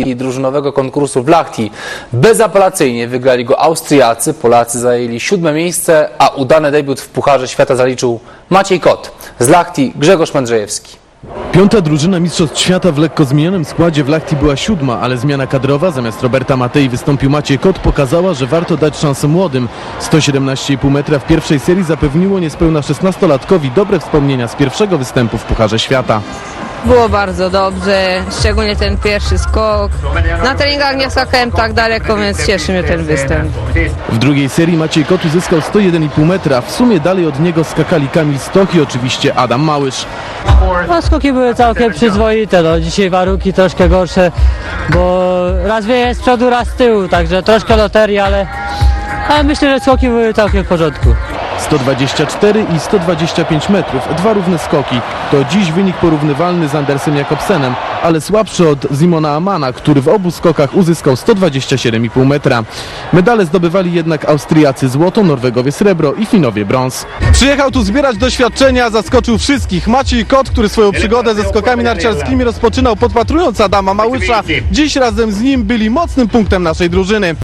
i drużynowego konkursu w Lachti. Bezapelacyjnie wygrali go Austriacy, Polacy zajęli siódme miejsce, a udany debiut w Pucharze Świata zaliczył Maciej Kot. Z Lachti Grzegorz Mędrzejewski. Piąta drużyna Mistrzostw Świata w lekko zmienionym składzie w Lachti była siódma, ale zmiana kadrowa, zamiast Roberta Matei wystąpił Maciej Kot, pokazała, że warto dać szansę młodym. 117,5 metra w pierwszej serii zapewniło niespełna 16-latkowi dobre wspomnienia z pierwszego występu w Pucharze Świata. Było bardzo dobrze, szczególnie ten pierwszy skok. Na treningach nie skakałem tak daleko, więc cieszy mnie ten występ. W drugiej serii Maciej Kot uzyskał 101,5 metra. W sumie dalej od niego skakali Kamil Stoch i oczywiście Adam Małysz. No, skoki były całkiem przyzwoite, no dzisiaj warunki troszkę gorsze, bo raz wieje z przodu, raz z tyłu, także troszkę loterii, ale, ale myślę, że skoki były całkiem w porządku. 124 i 125 metrów, dwa równe skoki. To dziś wynik porównywalny z Andersem Jakobsenem, ale słabszy od Simona Amana, który w obu skokach uzyskał 127,5 metra. Medale zdobywali jednak Austriacy złoto, Norwegowie srebro i Finowie brąz. Przyjechał tu zbierać doświadczenia, zaskoczył wszystkich. Maciej Kot, który swoją przygodę ze skokami narciarskimi rozpoczynał podpatrując Adama Małysza, dziś razem z nim byli mocnym punktem naszej drużyny.